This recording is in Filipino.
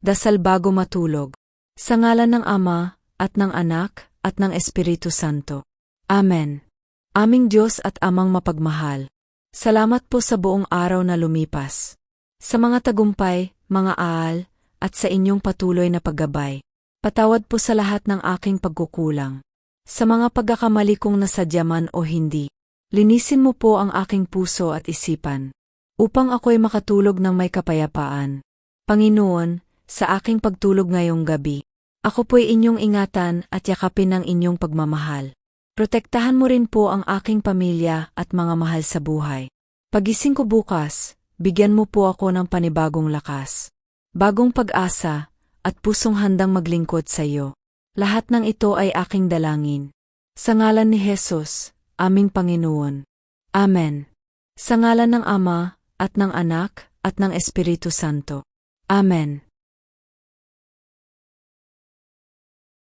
Dasal bago matulog. Sa ngalan ng Ama, at ng Anak, at ng Espiritu Santo. Amen. Aming Diyos at Amang mapagmahal. Salamat po sa buong araw na lumipas. Sa mga tagumpay, mga aal, at sa inyong patuloy na paggabay. Patawad po sa lahat ng aking pagkukulang. Sa mga pagkakamali kong nasadya man o hindi. Linisin mo po ang aking puso at isipan. Upang ako'y makatulog ng may kapayapaan. Panginoon, sa aking pagtulog ngayong gabi, ako po'y inyong ingatan at yakapin ng inyong pagmamahal. Protektahan mo rin po ang aking pamilya at mga mahal sa buhay. Pagising ko bukas, bigyan mo po ako ng panibagong lakas. Bagong pag-asa, at pusong handang maglingkod sa iyo. Lahat ng ito ay aking dalangin. Sa ngalan ni Jesus, aming Panginoon. Amen. Sa ngalan ng Ama, at ng Anak, at ng Espiritu Santo. Amen.